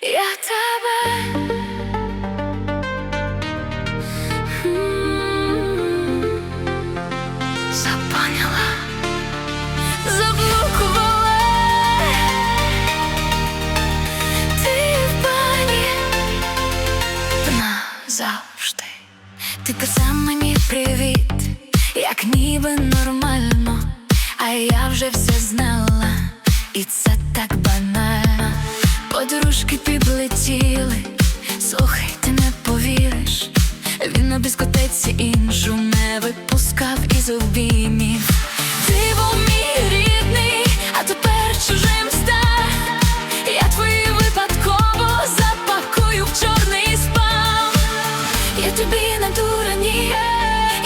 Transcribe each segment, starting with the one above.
Я тебе. Запаняла, заблокувала. Ти в пані назавжди. Ти писав як ніби нормально, а я вже все знала, і це так банально. Подружки підлетіли, слухай, ти не повіриш. Він на дискотеці іншу не випускав із обіймів. Ти був мій рідний, а тепер чужим став. Я твої випадково запакую в чорний спам. Я тобі не дура, ні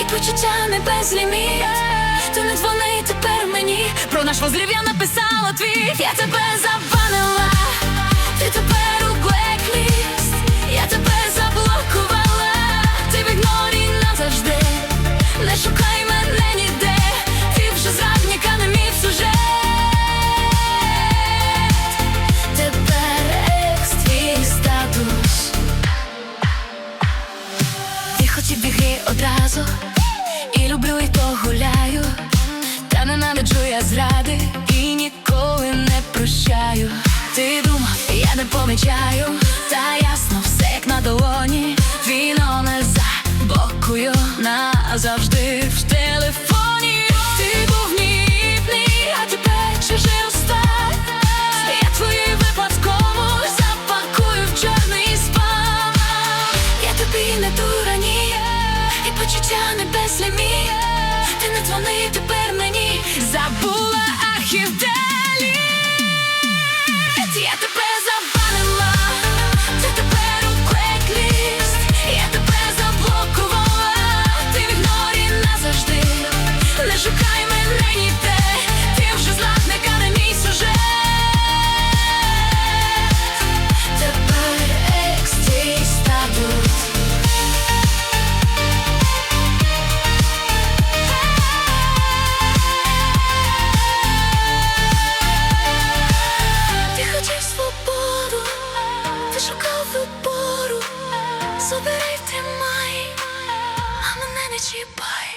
І почуття не безліміт Ти не дзвони тепер мені Про наш возлів я написала твіт Я тебе забанила ти біги одразу, і люблю, і погуляю, та ненавиджу я зради і ніколи не прощаю. Ти думав, я не помічаю, та ясно, все як на долоні. Почуття не безліміт Ти не дзвони тепер мені. Забула архів чіпай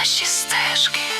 наші стежки.